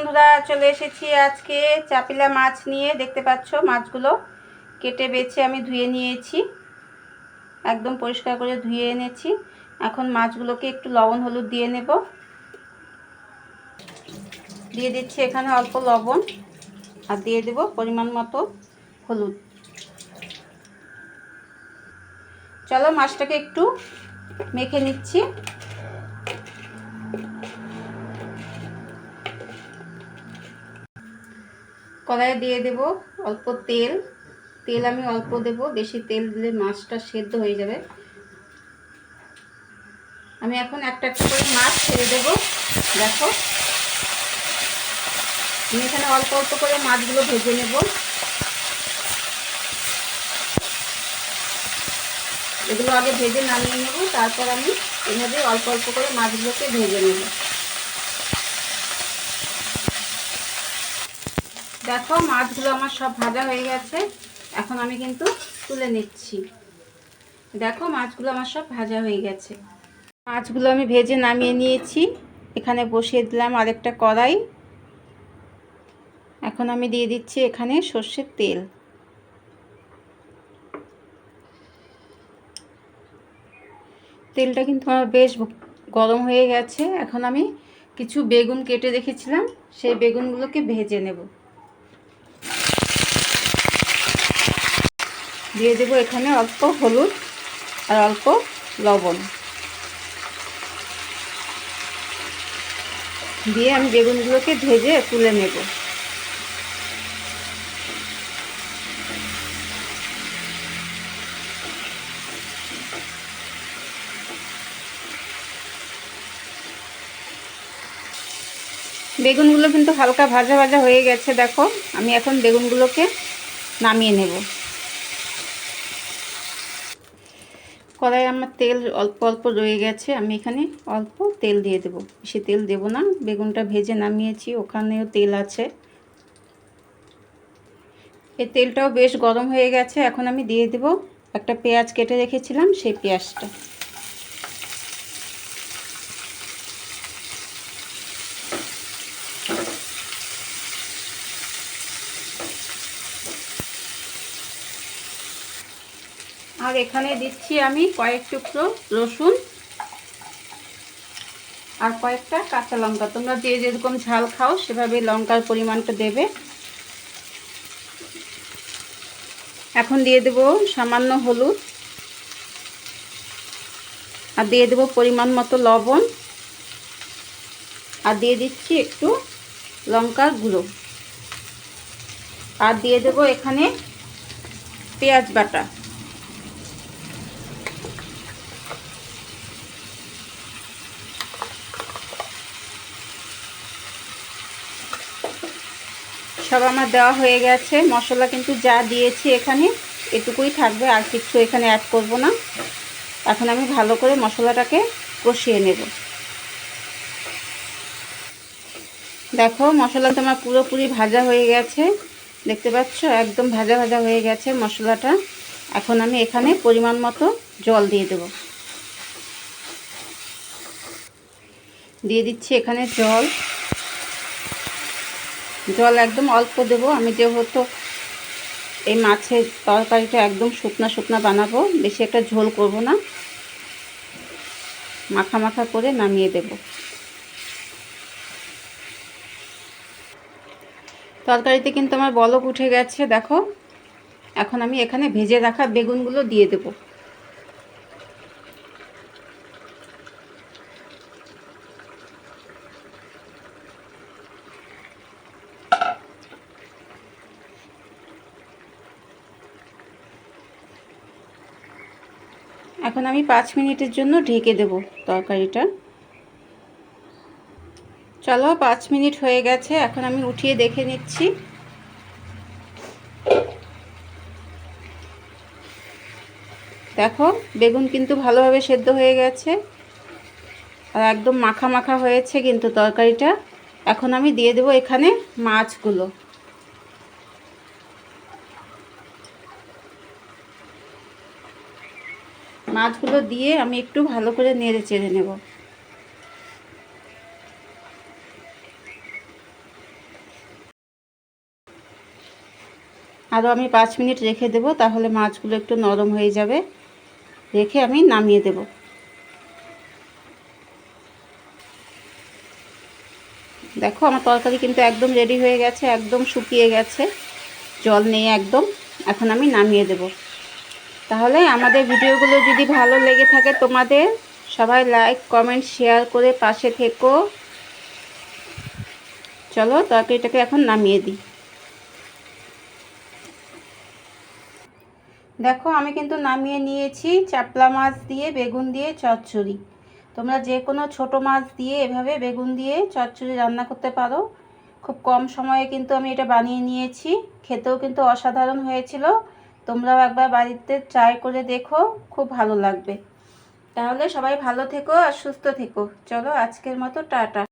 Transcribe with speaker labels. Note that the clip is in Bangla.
Speaker 1: বন্ধুরা, চলে এসেছি আজকে চাপিলা মাছ নিয়ে। দেখতে পাচ্ছ মাছগুলো কেটে, বেছে আমি ধুয়ে নিয়েছি। একদম পরিষ্কার করে ধুয়ে এনেছি। এখন মাছগুলোকে একটু লবণ, হলুদ দিয়ে নেব। দিয়ে দিচ্ছি এখানে অল্প লবণ আর দিয়ে দেব পরিমাণ মতো হলুদ। চলো মাছটাকে একটু মেখে নিচ্ছি। কড়াইয়ে দিয়ে দেব অল্প তেল। তেল আমি অল্প দেব, বেশি তেল দিলে মাছটা সেদ্ধ হয়ে যাবে। আমি এখন একটা একটা করে মাছ ছেড়ে দেব, দেখো। আমি এখানে অল্প অল্প করে মাছগুলো ভেজে নেব। এগুলো আগে ভেজে নামিয়ে নেব, তারপর আমি এভাবে অল্প অল্প করে মাছগুলোকে ভেজে নেব। দেখো মাছগুলো আমার সব ভাজা হয়ে গেছে। এখন আমি কিন্তু তুলে নিচ্ছি। দেখো মাছগুলো আমার সব ভাজা হয়ে গেছে। মাছগুলো আমি ভেজে নামিয়ে নিয়েছি। এখানে বসিয়ে দিলাম আরেকটা কড়াই। এখন আমি দিয়ে দিচ্ছি এখানে সর্ষের তেল। তেলটা কিন্তু আমার বেশ গরম হয়ে গেছে। এখন আমি কিছু বেগুন কেটে রেখেছিলাম। সেই বেগুনগুলোকে ভেজে নেব। দিয়ে দেবো এখানে অল্প হলুদ আর অল্প লবণ। দিয়ে আমি বেগুনগুলোকে ভেজে তুলে নেব। বেগুনগুলো কিন্তু হালকা ভাজা ভাজা হয়ে গেছে, দেখো। আমি এখন বেগুনগুলোকে নামিয়ে নেব। কড়াই আমার তেল অল্প অল্প রয়ে গেছে, আমি এখানে অল্প তেল দিয়ে দেব। বেশি তেল দেব না, বেগুনটা ভেজে নামিয়েছি, ওখানেও তেল আছে। এই তেলটাও বেশ গরম হয়ে গেছে, এখন আমি দিয়ে দেব একটা পেঁয়াজ কেটে রেখেছিলাম, সেই পেঁয়াজটা। আর এখানে দিচ্ছি আমি কয়েক টুকরো রসুন আর কয়েকটা কাঁচা লঙ্কা। তোমরা যে যেরকম ঝাল খাও, সেভাবে লঙ্কার পরিমাণটা দেবে। এখন দিয়ে দেব সামান্য হলুদ আর দিয়ে দেব পরিমাণ মতো লবণ আর দিয়ে দিচ্ছি একটু লঙ্কার গুঁড়ো। আর দিয়ে দেব এখানে পেঁয়াজ বাটা। সব আমার দেওয়া হয়ে গেছে। মশলা কিন্তু যা দিয়েছি এখানে, এটুকুই থাকবে, আর কিছু এখানে অ্যাড করব না। এখন আমি ভালো করে মশলাটাকে কষিয়ে নেব। দেখো, মশলাটা আমার পুরোপুরি ভাজা হয়ে গেছে। দেখতে পাচ্ছ? একদম ভাজা ভাজা হয়ে গেছে মশলাটা। এখন আমি এখানে পরিমাণ মতো জল দিয়ে দেব। দিয়ে দিচ্ছি এখানে জল। জল একদম অল্প দেব। আমি যেহেতু এই মাছের তরকারিটা একদম শুকনা শুকনা বানাবো, বেশি একটা ঝোল করব না। মাখা মাখা করে নামিয়ে দেব। তরকারিতে কিন্তু আমার বলক উঠে গেছে, দেখো। এখন আমি এখানে ভেজে রাখা বেগুনগুলো দিয়ে দেবো। এখন আমি পাঁচ মিনিটের জন্য ঢেকে দেব তরকারিটা। চলো, পাঁচ মিনিট হয়ে গেছে, এখন আমি উঠিয়ে দেখে নিচ্ছি। দেখো, বেগুন কিন্তু ভালোভাবে সেদ্ধ হয়ে গেছে। আর একদম মাখা মাখা হয়েছে কিন্তু তরকারিটা। এখন আমি দিয়ে দেবো এখানে মাছগুলো। মাছগুলো দিয়ে আমি একটু ভালো করে নেড়ে চেড়ে নেব। আরও আমি পাঁচ মিনিট রেখে দেব, তাহলে মাছগুলো একটু নরম হয়ে যাবে। রেখে আমি নামিয়ে দেব। দেখো, আমার তরকারি কিন্তু একদম রেডি হয়ে গেছে, একদম শুকিয়ে গেছে। জল নেই একদম, এখন আমি নামিয়ে দেবো। তাহলে আমাদের ভিডিওগুলো যদি ভালো লেগে থাকে তোমাদের, সবাই লাইক কমেন্ট শেয়ার করে পাশে থেকো। চলো তরকারিটাকে এখন নামিয়ে দিই। দেখো আমি কিন্তু নামিয়ে নিয়েছি চাপলা মাছ দিয়ে, বেগুন দিয়ে, চচ্চড়ি। তোমরা যে কোনো ছোট মাছ দিয়ে এভাবে বেগুন দিয়ে, চচ্চড়ি রান্না করতে পারো। খুব কম সময়ে কিন্তু আমি এটা বানিয়ে নিয়েছি। খেতেও কিন্তু অসাধারণ হয়েছিল। তোমরাও একবার বাড়িতে ট্রাই করে দেখো, খুব ভালো লাগবে। তাহলে সবাই ভালো থেকো আর সুস্থ থেকো। চলো আজকের মতো, টাটা।